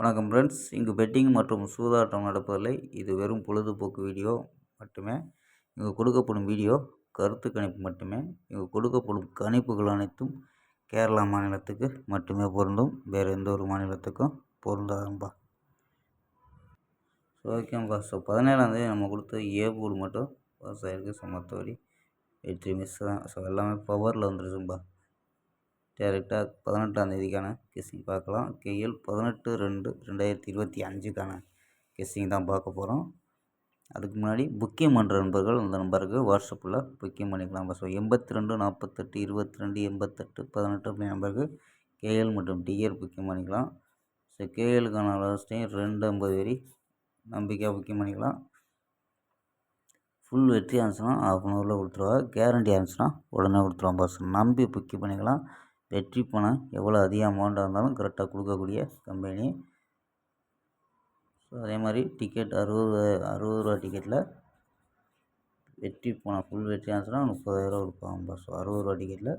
வணக்கம் ஃப்ரெண்ட்ஸ் இங்கு பெட்டிங் மற்றும் சூதாட்டம் நடப்பதில்லை. இது வெறும் பொழுதுபோக்கு வீடியோ மட்டுமே. இங்கு கொடுக்கப்படும் வீடியோ கருத்து கணிப்பு மட்டுமே. இங்கு கொடுக்கப்படும் கணிப்புகள் அனைத்தும் கேரளா மாநிலத்துக்கு மட்டுமே பொருந்தும். வேறு எந்த ஒரு மாநிலத்துக்கும் பொருந்தாதும்பா. ஸோ ஓகேம்பா ஸோ பதினேழாந்தேதி நம்ம கொடுத்த ஏ மட்டும் பாஸ் ஆகிருக்கு வெற்றி மிஸ் தான். ஸோ எல்லாமே பவரில் வந்துருச்சும்பா. டேரெக்டாக பதினெட்டாம் தேதிக்கான கெஸ்ஸிங் பார்க்கலாம். கேஎல் பதினெட்டு ரெண்டு ரெண்டாயிரத்தி இருபத்தி அஞ்சுக்கான கெஸ்ஸிங் தான் பார்க்க போகிறோம் அதுக்கு முன்னாடி புக்கிங் பண்ணுற நண்பர்கள் அந்த நம்பருக்கு வாட்ஸ்அப்பில் புக்கிங் பண்ணிக்கலாம். ஸோ எண்பத்தி ரெண்டு நாற்பத்தெட்டு இருபத்தி ரெண்டு எண்பத்தெட்டு பதினெட்டு அப்படி நம்பருக்கு கேஎல் மற்றும் டிஎல் புக்கிங் பண்ணிக்கலாம். ஸோ கேஎலுக்கான லாஸ்ட் ரெண்டு ஐம்பது வரி நம்பிக்கையாக புக்கிங் பண்ணிக்கலாம். ஃபுல் வெற்றி ஆனிச்சுன்னா ஆஃப் அன் ஹவரில் கொடுத்துருவா. கேரண்டி ஆனிச்சுன்னா உடனே கொடுத்துருவான் பாஸ் நம்பி புக்கிங் பண்ணிக்கலாம். வெற்றி பணம் எவ்வளோ அதிக அமௌண்ட்டாக இருந்தாலும் கரெக்டாக கொடுக்கக்கூடிய கம்பெனி ஸோ அதே மாதிரி டிக்கெட் அறுபது அறுபது ரூபா டிக்கெட்டில் வெற்றி பணம் ஃபுல் வெற்றி ஆச்சுன்னா முப்பதாயிரரூவா கொடுப்பாங்க ஸோ அறுபது ரூபா டிக்கெட்டில்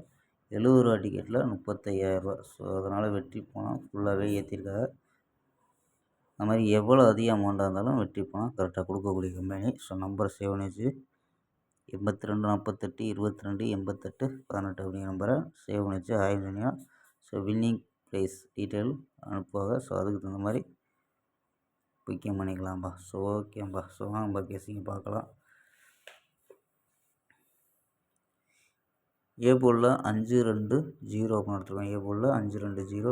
எழுபது ரூபா டிக்கெட்டில் முப்பத்தையாயிரரூவா ஸோ அதனால் வெற்றி பணம் ஃபுல்லாகவே ஏற்றிருக்காங்க அது மாதிரி எவ்வளோ அதிக அமௌண்ட்டாக இருந்தாலும் வெற்றி பணம் கரெக்டாக கொடுக்கக்கூடிய கம்பெனி ஸோ நம்பர் சேவ் பண்ணி வச்சு எண்பத்தி ரெண்டு நாற்பத்தெட்டு இருபத்தி ரெண்டு எண்பத்தெட்டு பதினெட்டு அப்படிங்கிற நம்பரை சேவ் பண்ணி வச்சு பண்ணியா ஸோ வின்னிங் ப்ரைஸ் டீட்டெயில் அனுப்புவாங்க. ஸோ அதுக்கு தகுந்த மாதிரி புக்கிங் பண்ணிக்கலாம்ப்பா ஸோ ஓகேப்பா ஸோ நம்ம கேசிங்க பார்க்கலாம். ஏ போலில் அஞ்சு ரெண்டு ஜீரோ அப்படின்னு எடுத்துருக்கோம் ஏ போலில் அஞ்சு ரெண்டு ஜீரோ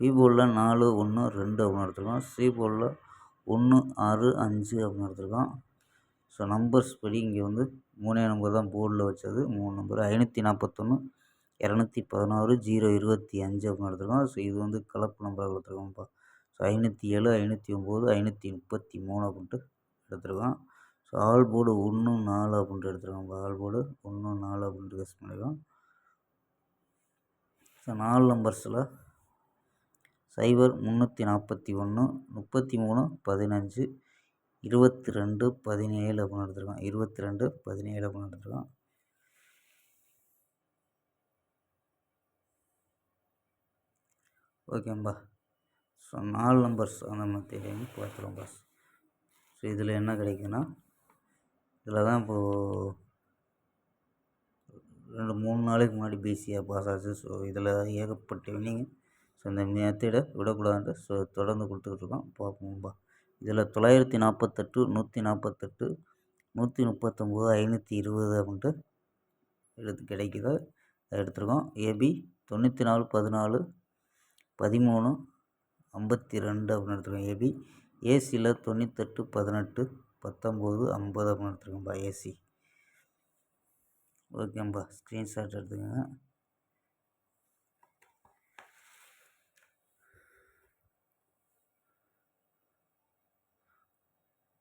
பி போலில் நாலு ஒன்று ரெண்டு அப்படின்னு எடுத்துருக்கோம் சி போலில் ஒன்று ஆறு அஞ்சு அப்படின்னு எடுத்துருக்கோம் ஸோ நம்பர்ஸ் படி இங்கே வந்து மூணே நம்பர் தான் போர்டில் வச்சது. மூணு நம்பர் ஐநூற்றி நாற்பத்தொன்று இரநூத்தி பதினாறு ஜீரோ இருபத்தி அஞ்சு அப்படின்னு எடுத்துருக்கோம் ஸோ இது வந்து கலப்பு நம்பராக கொடுத்துருக்கோம்ப்பா ஸோ ஐநூற்றி ஏழு ஐநூற்றி ஒம்பது ஐநூற்றி முப்பத்தி மூணு அப்படின்ட்டு எடுத்துருக்கோம் ஸோ ஆல் போர்டு ஒன்று நாலு அப்படின்ட்டு எடுத்துருக்கோம்ப்பா ஆல் போர்டு ஒன்று நாலு அப்படின்ட்டு கெஸ் பண்ணியிருக்கோம் ஸோ நாலு நம்பர்ஸில் சைபர் முந்நூற்றி நாற்பத்தி ஒன்று முப்பத்தி மூணு பதினஞ்சு இருபத்தி ரெண்டு பதினேழு அப்படின்னு எடுத்துருக்கோம். இருபத்தி ரெண்டு பதினேழு அப்படின்னு எடுத்துருக்கோம். ஓகேம்பா ஸோ நாலு நம்பர்ஸ் அந்த மாதிரி பார்த்துருவோம் பாஸ் ஸோ இதில் என்ன கிடைக்குன்னா இதில் தான் இப்போது ரெண்டு மூணு நாளைக்கு முன்னாடி பிசியாக பாஸ் ஆச்சு. ஸோ இதில் ஏகப்பட்ட வினிங் ஸோ இந்த மெத்தடை விடக்கூடாதுன்ட்டு ஸோ தொடர்ந்து கொடுத்துக்கிட்டு இருக்கோம். பார்ப்போம்பா இதில் தொள்ளாயிரத்தி நாற்பத்தெட்டு நூற்றி நாற்பத்தெட்டு நூற்றி முப்பத்தொம்போது ஐநூற்றி இருபது அப்படின்ட்டு எடுத்து கிடைக்குது. எடுத்துருக்கோம். ஏபி தொண்ணூற்றி நாலு பதினாலு பதிமூணு ஐம்பத்தி ரெண்டு அப்படின்னு எடுத்துருக்கோம். ஏபி ஏசியில் தொண்ணூத்தெட்டு பதினெட்டு பத்தொம்போது ஐம்பது அப்படின்னு எடுத்துருக்கோம்ப்பா ஏசி ஓகேம்பா. ஸ்க்ரீன்ஷாட் எடுத்துக்கோங்க.